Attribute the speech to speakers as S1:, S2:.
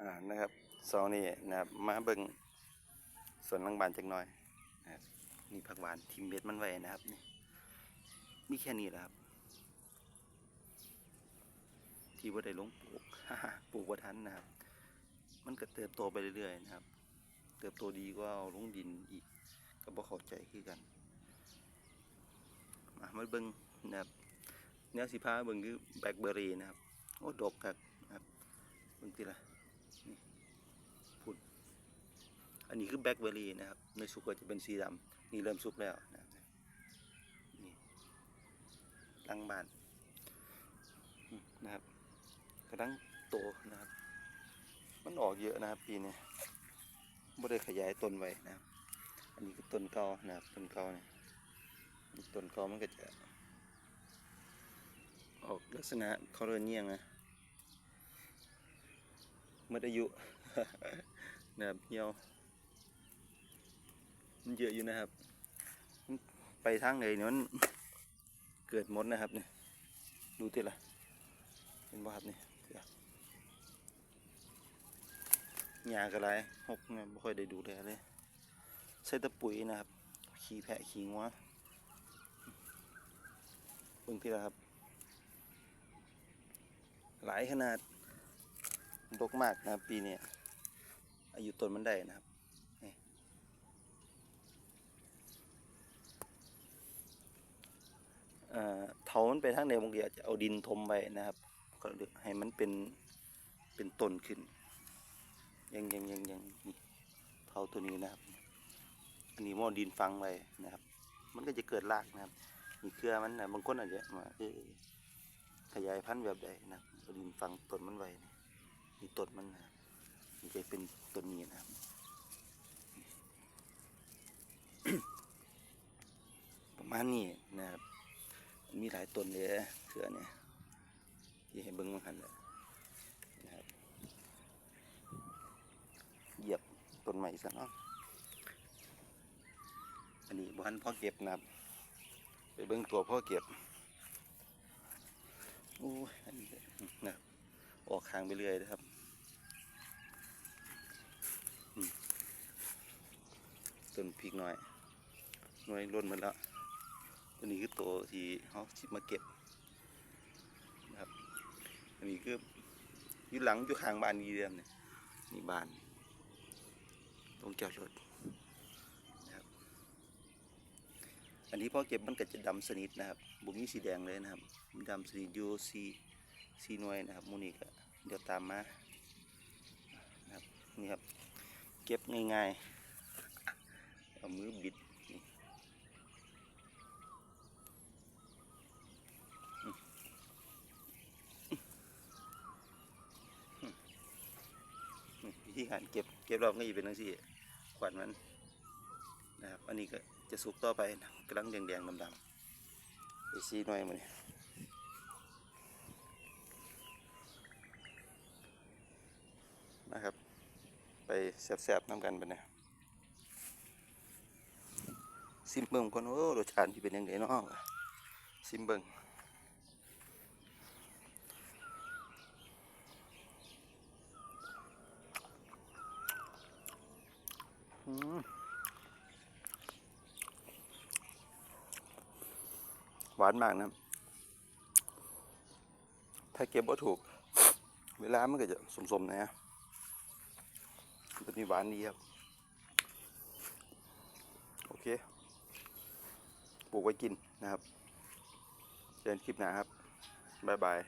S1: อ่านะครับสองนี่นะครับมาเบิงส่วนลังบานจักหน่อยนะครับนี่ผักหวานทิมเบ็ดมันไว้นะครับนี่มีแค่นี้แหละครับ ที่ว่าได้ลงปลูกปลูกว่าทันนะครับ มันก็เติบโตไปเรื่อยๆนะครับ เติบโตดีก็เอาลงดินอีกก็บ่เข้าใจคือกันมามาเบิงนะครับแนวสิพาเบิงคือแบล็คเบอร์รี่นะครับโอ้ดกครับนะครับเบิ่งติละนี่พุ่นอั นนี้คือแบล็คเบอร์รี่นะครับในสุกก็จะเป็นสีดำนี่เริ่มสุกแล้วนะครับนี่ตั้งบานนะครับกำลังโตนะครับ มันออกเยอะนะครับปีนี้ไม่ได้ขยายต้นไว้นะครับ อันนี้คือต้นเกานะครับต้นเกาเนี่ยต้นเกามันก็จะออกลักษณะคอเรเนียงนะมื่ออายุนะครับเหี่ยว มันเยอะอยู่นะครับ ไปทางไหนเนี่ยมันเกิดมดนะครับเนี่ยดูที่ละเห็นบ่ครับเนี่ยเดี๋ยวหญ้ากระไรหกเนี่ยไม่ค่อยได้ดูแลเลยใส่ตะปุ๋ยนะครับ ขี้แพะขี้งัวเบิ่งที่ละครับ หลายขนาดดกมากนะครับปีนี้อายุต้นมันได้นะครับ เถามันไปทางในบางทีอาจจะเอาดินทมไปนะครับก็ให้มันเป็นเป็นต้นขึ้น ยังยังยังยังเถาตัวนี้นะครับ อันนี้มอดินฟังไว้นะครับ มันก็จะเกิดรากนะครับนี่เครือมันนะบางคนอาจจะมาขยายพันธุ์แบบใดนะเอาดินฝังต้นมันไว้นี่มีต้นมันนะมันจะเป็นต้นนี้นะครับประมาณนี้นะครับ มีหลายต้นเลยเสือเนี่ยที่ให้เบิ้งมาหันเลยนะครับเหยียบต้นใหม่ซะเนาะอันนี้บ้านพ่อเก็บนะครับ ไปเบิ้งตัวพ่อเก็บโอ้ยอันนี้ก็นะครับออกข้างไปเรื่อยนะครับต้นพริกหน่อยหน่วยล้นหมาแล้ว ตัวนี้คือตัวที่เขาสิมาเก็บนะครับอันนี้คืออยู่หลังอยู่ข้างบ้านนี่เดียมเนี่ยนี่บ้านตรงจอดรถนะครับอันนี้พอเก็บมันก็จะดำสนิทนะครับบุมีสีแดงเลยนะครับดำสนิทอยู่สีสีหน่วยนะครับมูนี่ก็เดี๋ยวตามมานะครับนี่ครับเก็บง่ายๆเอามือบิดนี่อืมอืมอืมวิ ธีการเก็บเก็บรอบก็จะเป็นทั้งสี่ขวัญมันนะครับอันนี้ก็จะสุกต่อไปนะกำลังแดงๆดำๆไปซีหน่อยมันนี่นะครับ ไปแซ่บๆน้ำกันไปเนี่ยซิมเบิ้งก่อนโอ้รสชาติที่เป็นยังไงเนาะซิมเบิ้ง หวานมากนะ ถ้าเก็บว่าถูก เวลามันก็จะสมๆนะฮะตัวนี้หวานดีครับ โอเค ปลูกไว้กินนะครับ เจอกันคลิปหน้าครับ บ๊ายบาย